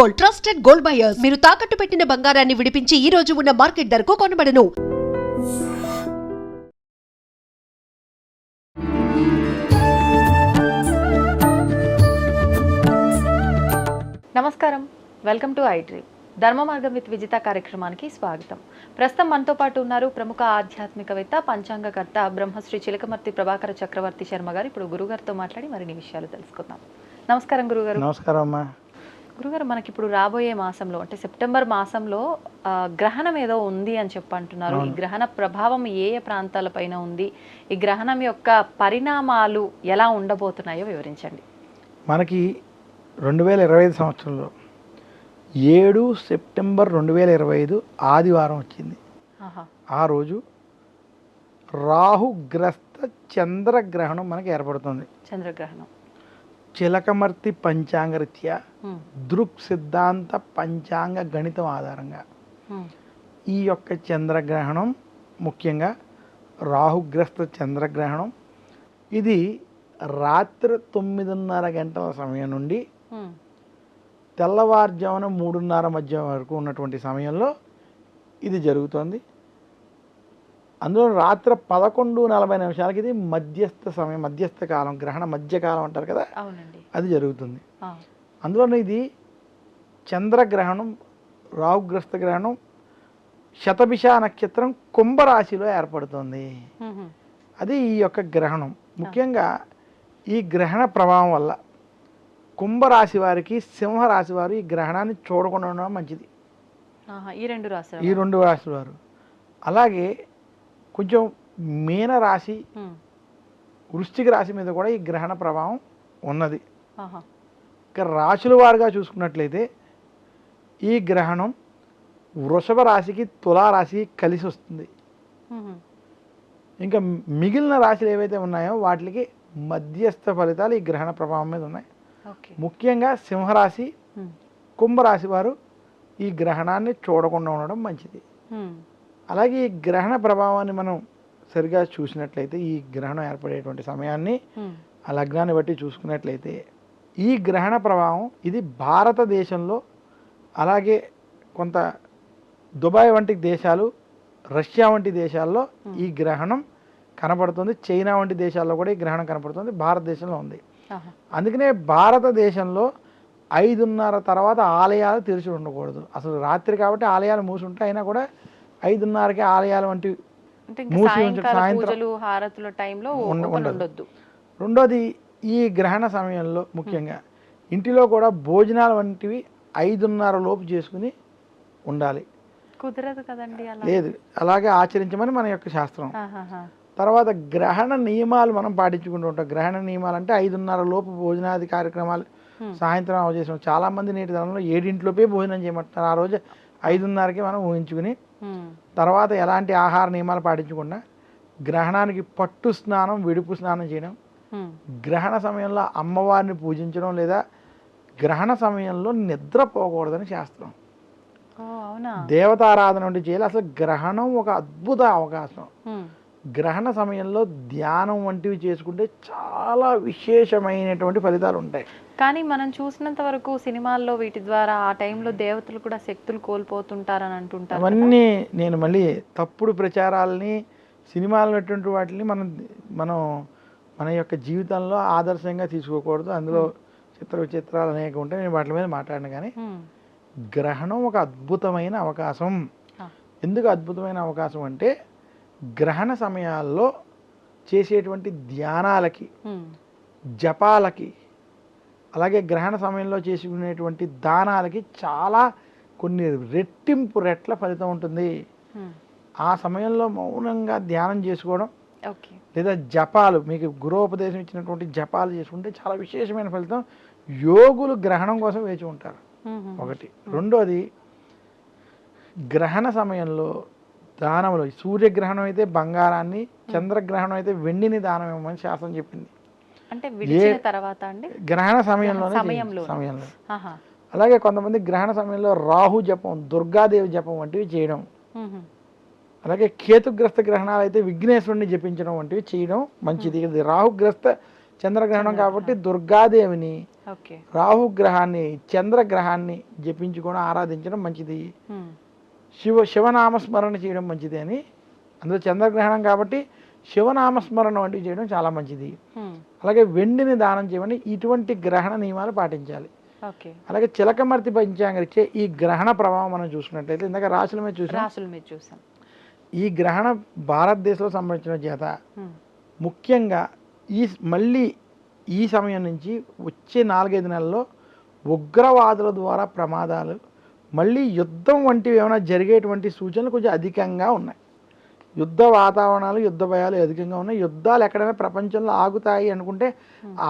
Gold trusted gold buyers. మీరు తాకట్టు పెట్టిన బంగారాన్ని విడిపించి ఈ రోజు ఉన్న మార్కెట్ ధరకు కొనబడను. నమస్కారం. వెల్కమ్ టు ఐడ్రీ ధర్మ మార్గం విత్ విజిత కార్యక్రమానికి స్వాగతం. ప్రస్తుతం మనతో పాటు ఉన్నారు ప్రముఖ ఆధ్యాత్మికవేత్త పంచాంగకర్త బ్రహ్మశ్రీ చిలకమర్తి ప్రభాకర చక్రవర్తి శర్మ గారు. ఇప్పుడు గురుగారితో మాట్లాడి మరిన్ని విషయాలు తెలుసుకుందాం. నమస్కారం గురుగారు. నమస్కారం అమ్మా. గురుగారు మనకి ఇప్పుడు రాబోయే మాసంలో అంటే సెప్టెంబర్ మాసంలో గ్రహణం ఏదో ఉంది అని చెప్పి అంటున్నారు ఈ గ్రహణ ప్రభావం ఏ ఏ ప్రాంతాలపైన ఉంది? ఈ గ్రహణం యొక్క పరిణామాలు ఎలా ఉండబోతున్నాయో వివరించండి. మనకి రెండు వేల ఇరవై ఐదు సంవత్సరంలో ఏడు సెప్టెంబర్ రెండు వేల ఇరవై ఐదు ఆదివారం వచ్చింది. ఆ రోజు రాహుగ్రస్త చంద్రగ్రహణం మనకి ఏర్పడుతుంది. చంద్రగ్రహణం. చిలకమర్తి పంచాంగరీత్యా ఉమ్, దృక్ సిద్ధాంత పంచాంగ గణితం ఆధారంగా. ఉమ్, ఈ యొక్క చంద్రగ్రహణం ముఖ్యంగా రాహుగ్రస్త చంద్రగ్రహణం. ఇది రాత్రి తొమ్మిదిన్నర గంటల సమయం నుండి ఉమ్. తెల్లవారుజామున మూడున్నర మధ్య వరకు ఉన్నటువంటి సమయంలో ఇది జరుగుతోంది. అందులో రాత్రి పదకొండు నలభై నిమిషాలకి ఇది మధ్యస్థ సమయం మధ్యస్థ కాలం గ్రహణ మధ్యకాలం అంటారు కదా? అది జరుగుతుంది. అందులో ఇది చంద్రగ్రహణం రాహుగ్రస్త గ్రహణం శతభిష నక్షత్రం కుంభరాశిలో ఏర్పడుతుంది. అది ఈ యొక్క గ్రహణం. ముఖ్యంగా ఈ గ్రహణ ప్రభావం వల్ల కుంభరాశి వారికి సింహరాశి వారు ఈ గ్రహణాన్ని చూడకుండా ఉండడం మంచిది. ఈ రెండు రాశారు ఈ రెండు రాశుల వారు. అలాగే కొంచెం మీన రాశి వృశ్చిక రాశి మీద కూడా ఈ గ్రహణ ప్రభావం ఉన్నది. ఇక రాశుల వారుగా చూసుకున్నట్లయితే ఈ గ్రహణం వృషభ రాశికి తులారాశికి కలిసి వస్తుంది. ఇంకా మిగిలిన రాశులు ఏవైతే ఉన్నాయో వాటికి మధ్యస్థ ఫలితాలు ఈ గ్రహణ ప్రభావం మీద ఉన్నాయి. ముఖ్యంగా సింహరాశి. కుంభరాశి వారు ఈ గ్రహణాన్ని చూడకుండా ఉండడం మంచిది. అలాగే ఈ గ్రహణ ప్రభావాన్ని మనం సరిగా చూసినట్లయితే ఈ గ్రహణం ఏర్పడేటువంటి సమయాన్ని. ఆ లగ్నాన్ని బట్టి చూసుకున్నట్లయితే ఈ గ్రహణ ప్రభావం ఇది భారతదేశంలో అలాగే కొంత దుబాయ్ వంటి దేశాలు రష్యా వంటి దేశాల్లో ఈ గ్రహణం కనపడుతుంది. చైనా వంటి దేశాల్లో కూడా ఈ గ్రహణం కనపడుతుంది. భారతదేశంలో ఉంది. అందుకనే భారతదేశంలో ఐదున్నర తర్వాత ఆలయాలు తెరిచి ఉండకూడదు. అసలు రాత్రి కాబట్టి ఆలయాలు మూసి ఉంటాయి అయినా కూడా ఐదున్నరకి ఆలయాలు వంటి అంటే ఇంకా మూసి ఉంచి సాయంకాల సాయంత్రం పూజలు హారతుల టైంలో ఉండ- ఓపెన్ ఉండదు. ఉండొద్దు రెండోది ఈ గ్రహణ సమయంలో ముఖ్యంగా ఇంటిలో కూడా భోజనాలు వంటివి ఐదున్నర లోపు చేసుకుని ఉండాలి కుదరదు కదండి లేదు అలాగే ఆచరించమని మన యొక్క శాస్త్రం. తర్వాత గ్రహణ నియమాలు మనం పాటించుకుంటూ ఉంటాం గ్రహణ నియమాలు అంటే ఐదున్నర లోపు భోజనాది కార్యక్రమాలు. సాయంత్రం అవచేసాం చాలా మంది నేటి తరంలో ఏడింట్లోపే భోజనం చేయమంటున్నారు ఆ రోజు ఐదున్నరకి మనం ఊహించుకుని. తర్వాత ఎలాంటి ఆహార నియమాలు పాటించకుండా గ్రహణానికి పట్టు స్నానం విడుపు స్నానం చేయడం. గ్రహణ సమయంలో అమ్మవారిని పూజించడం లేదా గ్రహణ సమయంలో నిద్రపోకూడదని శాస్త్రం దేవతారాధన వంటి చేయాలి అసలు గ్రహణం ఒక అద్భుత అవకాశం. గ్రహణ సమయంలో ధ్యానం వంటివి చేసుకుంటే చాలా విశేషమైనటువంటి ఫలితాలు ఉంటాయి కానీ మనం చూసినంత వరకు సినిమాల్లో వీటి ద్వారా ఆ టైంలో దేవతలు కూడా శక్తులు కోల్పోతుంటారని అంటుంటారు. అవన్నీ నేను మళ్ళీ తప్పుడు ప్రచారాలని సినిమాలు ఉన్నటువంటి వాటిని మనం మనం మన యొక్క జీవితంలో ఆదర్శంగా తీసుకోకూడదు అందులో చిత్ర విచిత్రాలు అనేక ఉంటాయి నేను వాటి మీద మాట్లాడిన కానీ. గ్రహణం ఒక అద్భుతమైన అవకాశం. ఎందుకు అద్భుతమైన అవకాశం అంటే గ్రహణ సమయాల్లో చేసేటువంటి ధ్యానాలకి. జపాలకి అలాగే గ్రహణ సమయంలో చేసుకునేటువంటి దానాలకి చాలా కొన్ని రెట్టింపు రెట్ల ఫలితం ఉంటుంది. ఆ సమయంలో మౌనంగా ధ్యానం చేసుకోవడం ఓకే లేదా జపాలు మీకు గురోపదేశం ఇచ్చినటువంటి జపాలు చేసుకుంటే చాలా విశేషమైన ఫలితం యోగులు గ్రహణం కోసం వేచి ఉంటారు. ఒకటి రెండోది గ్రహణ సమయంలో దానములు. సూర్యగ్రహణం అయితే బంగారాన్ని చంద్రగ్రహణం అయితే వెండిని దానం ఇవ్వమని శాస్త్రం చెప్పింది. అంటే విడిచిన తర్వాత అండి? గ్రహణ. సమయంలో. సమయంలో ఆహా. అలాగే కొంతమంది గ్రహణ సమయంలో రాహు జపం దుర్గాదేవి జపం వంటివి చేయడం. అలాగే కేతుగ్రస్త గ్రహణాలు అయితే విఘ్నేశ్వరుని జపించడం వంటివి చేయడం మంచిది. ఇది రాహుగ్రస్త చంద్రగ్రహణం కాబట్టి దుర్గాదేవిని ఓకే. రాహు గ్రహాన్ని చంద్రగ్రహాన్ని జపించుకొని ఆరాధించడం మంచిది. శివ శివనామస్మరణ చేయడం మంచిది అని. అందులో చంద్రగ్రహణం కాబట్టి శివనామస్మరణ వంటివి చేయడం చాలా మంచిది. అలాగే వెండిని దానం చేయమని ఇటువంటి గ్రహణ నియమాలు పాటించాలి. అలాగే చిలకమర్తి పంచాంగం ఇచ్చే ఈ గ్రహణ ప్రభావం మనం చూసుకున్నట్లయితే ఇందాక రాశుల మీద చూసాం. రాసులు మీరు చూసాం. ఈ గ్రహణ భారతదేశంలో సంబంధించిన చేత ముఖ్యంగా ఈ మళ్ళీ ఈ సమయం నుంచి వచ్చే నాలుగైదు నెలల్లో ఉగ్రవాదుల ద్వారా ప్రమాదాలు మళ్ళీ యుద్ధం వంటివి ఏమైనా జరిగేటువంటి సూచనలు కొంచెం అధికంగా ఉన్నాయి. యుద్ధ వాతావరణాలు యుద్ధ భయాలు అధికంగా ఉన్నాయి. యుద్ధాలు ఎక్కడైనా ప్రపంచంలో ఆగుతాయి అనుకుంటే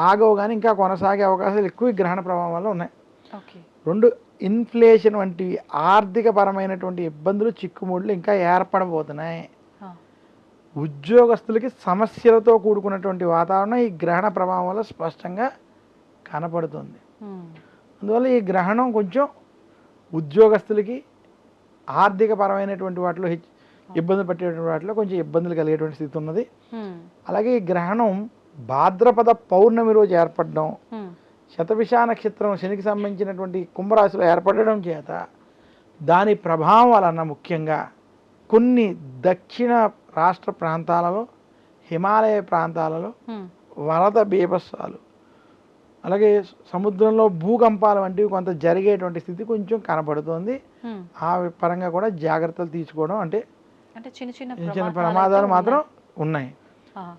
ఆగవు కానీ ఇంకా కొనసాగే అవకాశాలు ఎక్కువ ఈ గ్రహణ ప్రభావం వల్ల ఉన్నాయి. రెండు ఇన్ఫ్లేషన్ వంటివి ఆర్థిక పరమైనటువంటి ఇబ్బందులు చిక్కుముడులు ఇంకా ఏర్పడబోతున్నాయి. ఉద్యోగస్తులకి సమస్యలతో కూడుకున్నటువంటి వాతావరణం ఈ గ్రహణ ప్రభావం వల్ల స్పష్టంగా కనపడుతుంది. ఉమ్, అందువల్ల ఈ గ్రహణం కొంచెం ఉద్యోగస్తులకి ఆర్థిక పరమైనటువంటి వాటిలో హెచ్- ఇబ్బంది పట్టేటువంటి వాటిలో కొంచెం ఇబ్బందులు కలిగేటువంటి స్థితి ఉన్నది. అలాగే ఈ గ్రహణం భాద్రపద పౌర్ణమి రోజు ఏర్పడడం శతభిష నక్షత్రం శనికి సంబంధించినటువంటి కుంభరాశిలో ఏర్పడడం చేత దాని ప్రభావం వలన ముఖ్యంగా కొన్ని దక్షిణ రాష్ట్ర ప్రాంతాలలో హిమాలయ ప్రాంతాలలో వరద బీభత్సాలు అలాగే సముద్రంలో భూకంపాలు వంటివి కొంత జరిగేటువంటి స్థితి కొంచెం కనపడుతోంది. ఆ పరంగా కూడా జాగ్రత్తలు తీసుకోవడం అంటే చిన్న చిన్న ప్రమాదాలు మాత్రం ఉన్నాయి.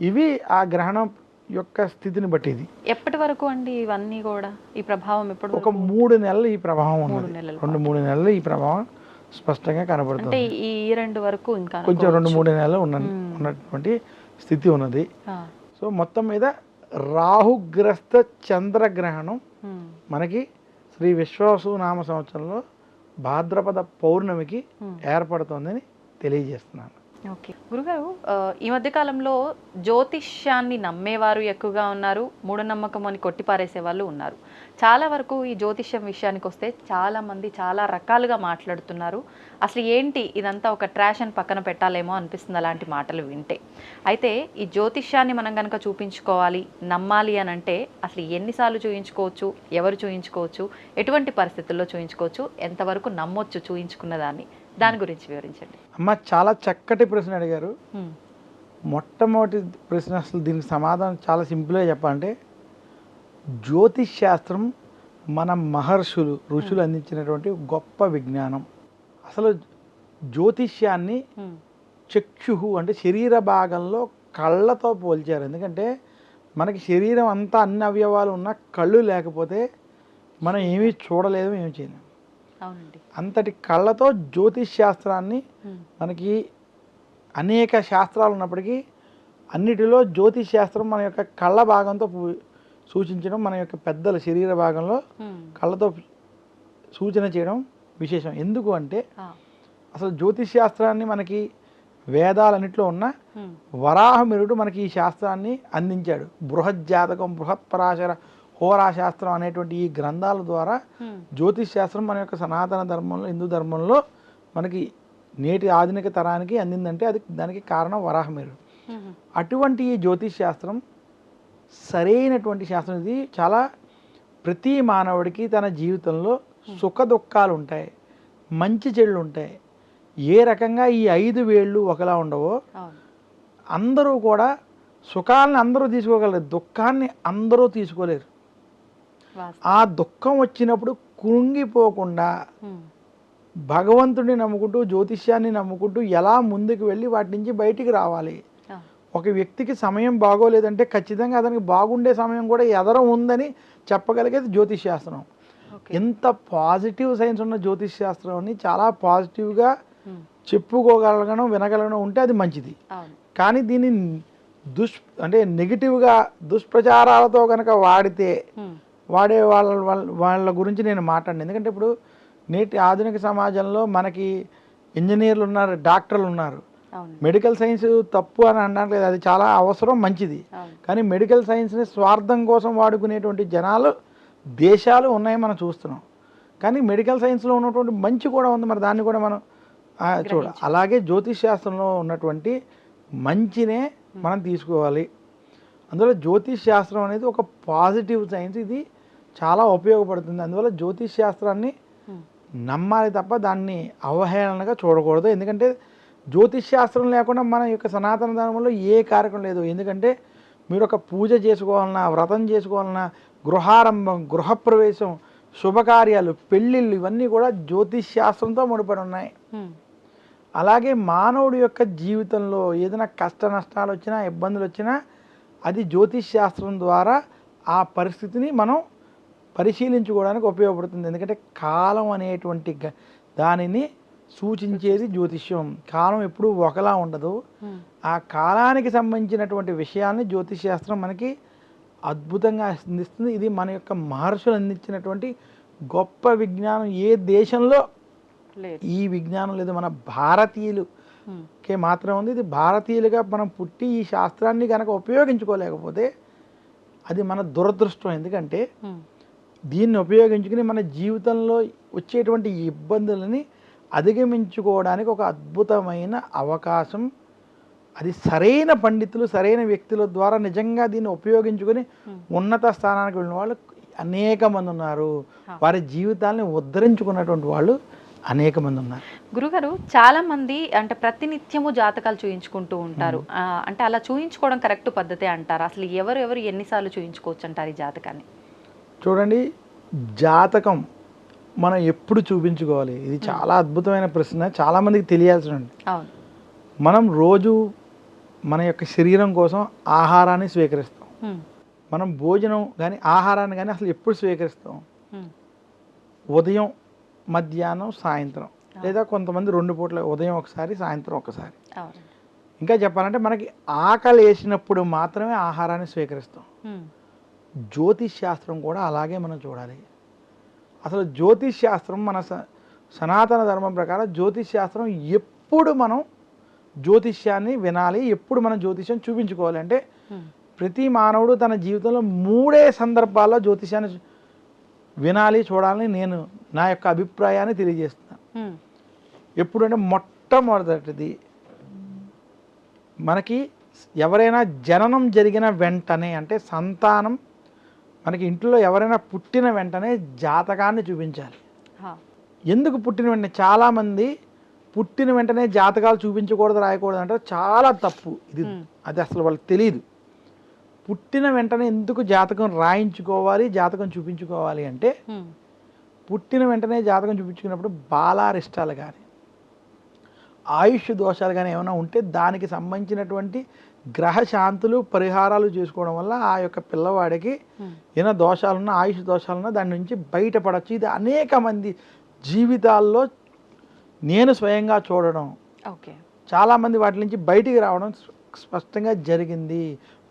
ఇవి ఆ గ్రహణం యొక్క స్థితిని బట్టి ఇది ఎప్పటి వరకు అండి ఇవన్నీ కూడా ఈ ప్రభావం ఎప్పటి ఒక? మూడు నెలలు ఈ ప్రభావం ఉన్నది రెండు మూడు నెలలు ఈ ప్రభావం స్పష్టంగా కనబడుతుంది ఈ రెండు వరకు ఇంకా కొంచెం రెండు. మూడు నెలలు ఉన్న. ఉన్నటువంటి స్థితి ఉన్నది సో మొత్తం మీద రాహుగ్రస్త చంద్రగ్రహణం మనకి శ్రీ విశ్వాసు నామ సంవత్సరంలో భాద్రపద పౌర్ణమికి. ఏర్పడుతోందని తెలియజేస్తున్నాను ఓకే. గురుగారు ఈ మధ్య కాలంలో జ్యోతిష్యాన్ని నమ్మేవారు ఎక్కువగా ఉన్నారు మూఢనమ్మకం అని కొట్టిపారేసే వాళ్ళు ఉన్నారు. చాలా వరకు ఈ జ్యోతిష్యం విషయానికి వస్తే చాలామంది చాలా రకాలుగా మాట్లాడుతున్నారు. అసలు ఏంటి ఇదంతా ఒక ట్రాష్ అని పక్కన పెట్టాలేమో అనిపిస్తుంది అలాంటి మాటలు వింటే. అయితే ఈ జ్యోతిష్యాన్ని మనం కనుక చూపించుకోవాలి నమ్మాలి అని అంటే అసలు ఎన్నిసార్లు చూయించుకోవచ్చు ఎవరు చూయించుకోవచ్చు ఎటువంటి పరిస్థితుల్లో చూయించుకోవచ్చు ఎంతవరకు నమ్మొచ్చు చూయించుకున్న దాన్ని దాని గురించి వివరించండి. అమ్మ చాలా చక్కటి ప్రశ్న అడిగారు. మొట్టమొదటి ప్రశ్న అసలు దీనికి సమాధానం చాలా సింపుల్గా చెప్పాలంటే జ్యోతిష్ శాస్త్రం మన మహర్షులు ఋషులు అందించినటువంటి గొప్ప విజ్ఞానం. అసలు జ్యోతిష్యాన్ని ఉమ్, చక్షు అంటే శరీర భాగంలో కళ్ళతో పోల్చారు. ఎందుకంటే మనకి శరీరం అంతా అన్ని అవయవాలు ఉన్న కళ్ళు లేకపోతే మనం ఏమీ చూడలేదు ఏమీ చేయలేము. అంతటి కళ్ళతో జ్యోతిష్ శాస్త్రాన్ని మనకి అనేక శాస్త్రాలు ఉన్నప్పటికీ అన్నిటిలో జ్యోతిష్ శాస్త్రం మన యొక్క కళ్ళ భాగంతో సూచించడం మన యొక్క పెద్దల శరీర భాగంలో కళ్ళతో సూచన చేయడం విశేషం. ఎందుకు అంటే అసలు జ్యోతిష్ శాస్త్రాన్ని మనకి వేదాలన్నింటిలో ఉన్న వరాహమిరుడు మనకి ఈ శాస్త్రాన్ని అందించాడు. బృహజ్జాతకం బృహత్పరాశర హోరా శాస్త్రం అనేటువంటి ఈ గ్రంథాల ద్వారా జ్యోతిష్ శాస్త్రం మన యొక్క సనాతన ధర్మంలో హిందూ ధర్మంలో మనకి నేటి ఆధునిక తరానికి అందిందంటే అది దానికి కారణం వరాహమిరుడు ఉమ్, అటువంటి ఈ జ్యోతిష్ శాస్త్రం సరైనటువంటి శాస్త్రం. ఇది చాలా ప్రతి మానవుడికి తన జీవితంలో సుఖ దుఃఖాలు ఉంటాయి మంచి చెడులు ఉంటాయి. ఏ రకంగా ఈ ఐదు వేళ్ళు ఒకలా ఉండవో అందరూ కూడా సుఖాలను అందరూ తీసుకోగలరు దుఃఖాన్ని అందరూ తీసుకోలేరు. ఆ దుఃఖం వచ్చినప్పుడు కృంగిపోకుండా భగవంతుడిని నమ్ముకుంటూ జ్యోతిష్యాన్ని నమ్ముకుంటూ ఎలా ముందుకు వెళ్ళి వాటి నుంచి బయటికి రావాలి? ఒక వ్యక్తికి సమయం బాగోలేదంటే ఖచ్చితంగా అతనికి బాగుండే సమయం కూడా ఎదరం ఉందని చెప్పగలిగేది జ్యోతిష్ శాస్త్రం ఎంత పాజిటివ్ సైన్స్ ఉన్న జ్యోతిష్ శాస్త్రం అని చాలా పాజిటివ్గా చెప్పుకోగలగడం వినగలగడం ఉంటే అది మంచిది. కానీ దీన్ని దుష్ అంటే నెగిటివ్గా దుష్ప్రచారాలతో కనుక వాడితే వాడే వాళ్ళ వాళ్ళ వాళ్ళ గురించి నేను మాట్లాడిన. ఎందుకంటే ఇప్పుడు నేటి ఆధునిక సమాజంలో మనకి ఇంజనీర్లు ఉన్నారు డాక్టర్లు ఉన్నారు. మెడికల్ సైన్స్ తప్పు అని అనట్లేదు అది చాలా అవసరం మంచిది. కానీ మెడికల్ సైన్స్ని స్వార్థం కోసం వాడుకునేటువంటి జనాలు దేశాలు ఉన్నాయి మనం చూస్తున్నాం. కానీ మెడికల్ సైన్స్లో ఉన్నటువంటి మంచి కూడా ఉంది మరి దాన్ని కూడా మనం చూడ అలాగే జ్యోతిష్ శాస్త్రంలో ఉన్నటువంటి మంచినే మనం తీసుకోవాలి. అందులో జ్యోతిష్ శాస్త్రం అనేది ఒక పాజిటివ్ సైన్స్ ఇది చాలా ఉపయోగపడుతుంది. అందువల్ల జ్యోతిష్ శాస్త్రాన్ని ఉమ్, నమ్మాలి తప్ప దాన్ని అవహేళనగా చూడకూడదు. ఎందుకంటే జ్యోతిష్ శాస్త్రం లేకుండా మన యొక్క సనాతన ధర్మంలో ఏ కార్యక్రమం లేదు. ఎందుకంటే మీరు ఒక పూజ చేసుకోవాలన్నా వ్రతం చేసుకోవాలన్నా గృహారంభం గృహప్రవేశం శుభకార్యాలు పెళ్ళిళ్ళు ఇవన్నీ కూడా జ్యోతిష్ శాస్త్రంతో ముడిపడి ఉన్నాయి. ఉమ్, అలాగే మానవుడి యొక్క జీవితంలో ఏదైనా కష్ట నష్టాలు వచ్చినా ఇబ్బందులు వచ్చినా అది జ్యోతిష్ శాస్త్రం ద్వారా ఆ పరిస్థితిని మనం పరిశీలించుకోవడానికి ఉపయోగపడుతుంది. ఎందుకంటే కాలం అనేటువంటి దానిని సూచించేది జ్యోతిష్యం. కాలం ఎప్పుడూ ఒకలా ఉండదు. ఆ కాలానికి సంబంధించినటువంటి విషయాల్ని జ్యోతిష్ శాస్త్రం మనకి అద్భుతంగా అందిస్తుంది. ఇది మన యొక్క మహర్షులు అందించినటువంటి గొప్ప విజ్ఞానం. ఏ దేశంలో ఈ విజ్ఞానం లేదు. మన భారతీయులు ఉమ్, కే మాత్రం ఉంది. ఇది భారతీయులుగా మనం పుట్టి ఈ శాస్త్రాన్ని కనుక ఉపయోగించుకోలేకపోతే అది మన దురదృష్టం. ఎందుకంటే దీన్ని ఉపయోగించుకుని మన జీవితంలో వచ్చేటువంటి ఇబ్బందులని అధిగమించుకోవడానికి ఒక అద్భుతమైన అవకాశం. అది సరైన పండితులు సరైన వ్యక్తుల ద్వారా నిజంగా దీన్ని ఉపయోగించుకొని ఉన్నత స్థానానికి వెళ్ళిన వాళ్ళు అనేక మంది ఉన్నారు. వారి జీవితాన్ని ఉద్ధరించుకున్నటువంటి వాళ్ళు అనేక మంది ఉన్నారు. గురుగారు చాలా మంది అంటే ప్రతినిత్యము జాతకాలు చూయించుకుంటూ ఉంటారు. అంటే అలా చూయించుకోవడం కరెక్ట్ పద్ధతే అంటారు? అసలు ఎవరు ఎవరు ఎన్నిసార్లు చూయించుకోవచ్చు అంటారు ఈ జాతకాన్ని? చూడండి జాతకం మనం ఎప్పుడు చూపించుకోవాలి? ఇది చాలా అద్భుతమైన ప్రశ్న. చాలామందికి తెలియాల్సిన అవును. మనం రోజు మన యొక్క శరీరం కోసం ఆహారాన్ని స్వీకరిస్తాం. మనం భోజనం కానీ ఆహారాన్ని కానీ అసలు ఎప్పుడు స్వీకరిస్తాం? ఉదయం మధ్యాహ్నం సాయంత్రం. లేదా కొంతమంది రెండు పూట్ల ఉదయం ఒకసారి సాయంత్రం ఒకసారి. ఇంకా చెప్పాలంటే మనకి ఆకలి వేసినప్పుడు మాత్రమే ఆహారాన్ని స్వీకరిస్తాం. జ్యోతిష్ శాస్త్రం కూడా అలాగే మనం చూడాలి. అసలు జ్యోతిష్ శాస్త్రం మన స- సనాతన ధర్మం ప్రకారం జ్యోతిష్ శాస్త్రం ఎప్పుడు మనం జ్యోతిష్యాన్ని వినాలి ఎప్పుడు మనం జ్యోతిష్యం చూపించుకోవాలి అంటే ప్రతి మానవుడు తన జీవితంలో మూడే సందర్భాల్లో జ్యోతిష్యాన్ని వినాలి చూడాలని నేను నా యొక్క అభిప్రాయాన్ని తెలియజేస్తున్నాను ఎప్పుడంటే మొట్టమొదటిది మనకి ఎవరైనా జననం జరిగిన వెంటనే అంటే సంతానం మనకి ఇంట్లో ఎవరైనా పుట్టిన వెంటనే జాతకాన్ని చూపించాలి. ఎందుకు పుట్టిన వెంటనే? చాలామంది పుట్టిన వెంటనే జాతకాలు చూపించకూడదు రాయకూడదు అంటే చాలా తప్పు. ఇది. అది అసలు వాళ్ళకి తెలియదు పుట్టిన వెంటనే ఎందుకు జాతకం రాయించుకోవాలి జాతకం చూపించుకోవాలి అంటే పుట్టిన వెంటనే జాతకం చూపించుకున్నప్పుడు బాలారిష్టాలు కానీ ఆయుష్ దోషాలు కానీ ఏమైనా ఉంటే దానికి సంబంధించినటువంటి గ్రహ శాంతులు పరిహారాలు చేసుకోవడం వల్ల ఆ యొక్క పిల్లవాడికి ఉమ్, ఏమైనా దోషాలున్నా ఆయుష్ దోషాలున్నా దాని నుంచి బయటపడచ్చు. ఇది అనేక మంది జీవితాల్లో నేను స్వయంగా చూడడం. ఓకే. చాలామంది వాటి నుంచి బయటికి రావడం స్ప- స్పష్టంగా జరిగింది.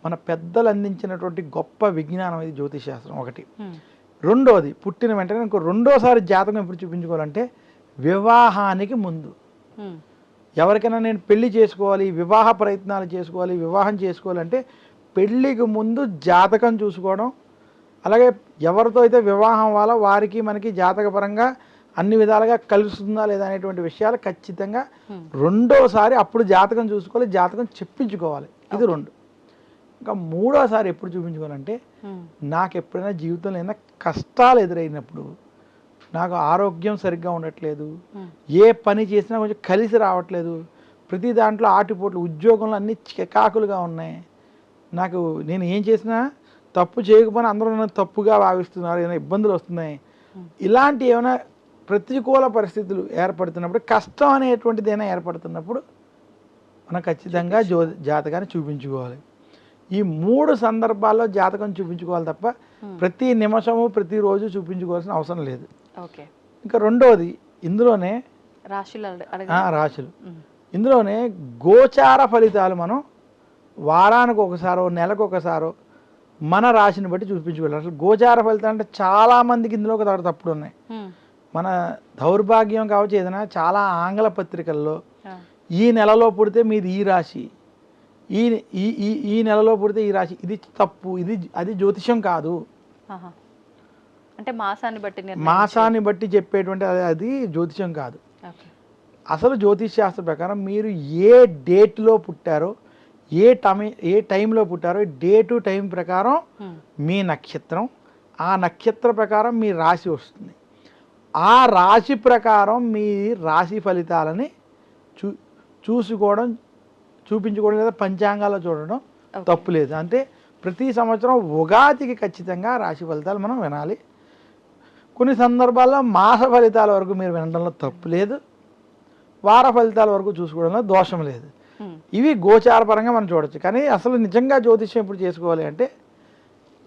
మన పెద్దలు అందించినటువంటి గొప్ప విజ్ఞానం ఇది జ్యోతిష్ శాస్త్రం ఒకటి. ఉమ్, రెండోది పుట్టిన వెంటనే ఇంకో రెండోసారి జాతకం ఎప్పుడు చూపించుకోవాలంటే వివాహానికి ముందు. ఉమ్, ఎవరికైనా నేను పెళ్ళి చేసుకోవాలి వివాహ ప్రయత్నాలు చేసుకోవాలి వివాహం చేసుకోవాలంటే పెళ్ళికి ముందు జాతకం చూసుకోవడం అలాగే ఎవరితో అయితే వివాహం అవ్వాలో వారికి మనకి జాతకపరంగా అన్ని విధాలుగా కలుస్తుందా లేదా అనేటువంటి విషయాలు ఖచ్చితంగా. రెండోసారి అప్పుడు జాతకం చూసుకోవాలి జాతకం చెప్పించుకోవాలి. ఇది రెండు. ఇంకా మూడోసారి ఎప్పుడు చూపించుకోవాలంటే నాకు ఎప్పుడైనా జీవితంలో ఏదైనా కష్టాలు ఎదురైనప్పుడు నాకు ఆరోగ్యం సరిగ్గా ఉండట్లేదు. ఏ పని చేసినా కొంచెం కలిసి రావట్లేదు. ప్రతి దాంట్లో ఆటిపోట్లు ఉద్యోగంలో అన్ని చికాకులుగా ఉన్నాయి. నాకు నేను ఏం చేసినా తప్పు చేయకపోయినా అందరూ నన్ను తప్పుగా భావిస్తున్నారు ఏమైనా ఇబ్బందులు వస్తున్నాయి. ఇలాంటి ఏమైనా ప్రతికూల పరిస్థితులు ఏర్పడుతున్నప్పుడు కష్టం అనేటువంటిది ఏమైనా ఏర్పడుతున్నప్పుడు మనం ఖచ్చితంగా జో జాతకాన్ని చూపించుకోవాలి. ఈ మూడు సందర్భాల్లో జాతకం చూపించుకోవాలి తప్ప ప్రతి నిమిషము ప్రతిరోజు చూపించుకోవాల్సిన అవసరం లేదు. ఇంకా రెండవది ఇందులోనే రాశులు రాశులు. ఉమ్, ఇందులోనే గోచార ఫలితాలు మనం వారానికి ఒకసారో నెలకు ఒకసారో మన రాశిని బట్టి చూపించుకోవాలి. అసలు గోచార ఫలితాలు అంటే చాలా మందికి ఇందులో ఒక తప్పుడు ఉన్నాయి. ఉమ్, మన దౌర్భాగ్యం కావచ్చు ఏదైనా చాలా ఆంగ్ల పత్రికల్లో ఈ నెలలో పుడితే మీది ఈ రాశి ఈ ఈ ఈ నెలలో పుడితే ఈ రాశి ఇది తప్పు ఇది అది జ్యోతిషం కాదు. అంటే మాసాన్ని బట్టి మాసాన్ని బట్టి చెప్పేటువంటి అది- జ్యోతిషం కాదు. అసలు జ్యోతిష్ శాస్త్ర ప్రకారం మీరు ఏ డేట్లో పుట్టారో ఏ టైం ఏ టైంలో పుట్టారో డేటు టైం ప్రకారం ఉమ్, మీ నక్షత్రం ఆ నక్షత్ర ప్రకారం మీ రాశి వస్తుంది. ఆ రాశి ప్రకారం మీ రాశి ఫలితాలని చూ చూసుకోవడం చూపించుకోవడం లేదా పంచాంగాల్లో చూడడం. తప్పు లేదు అంటే ప్రతి సంవత్సరం ఉగాదికి ఖచ్చితంగా రాశి ఫలితాలు మనం వినాలి. కొన్ని సందర్భాల్లో మాస ఫలితాల వరకు మీరు వినడంలో తప్పు లేదు. వార ఫలితాల వరకు చూసుకోవడంలో దోషం లేదు. ఇవి గోచారపరంగా మనం చూడొచ్చు. కానీ అసలు నిజంగా జ్యోతిష్యం ఎప్పుడు చేసుకోవాలి అంటే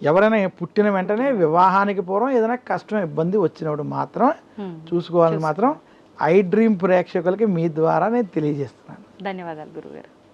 ఎవరైనా పుట్టిన వెంటనే వివాహానికి పూర్వం ఏదైనా కష్టం ఇబ్బంది వచ్చినప్పుడు మాత్రం. చూసుకోవాలని మాత్రం ఐ డ్రీమ్ ప్రేక్షకులకి మీ ద్వారా నేను తెలియజేస్తున్నాను. ధన్యవాదాలు గురుగారు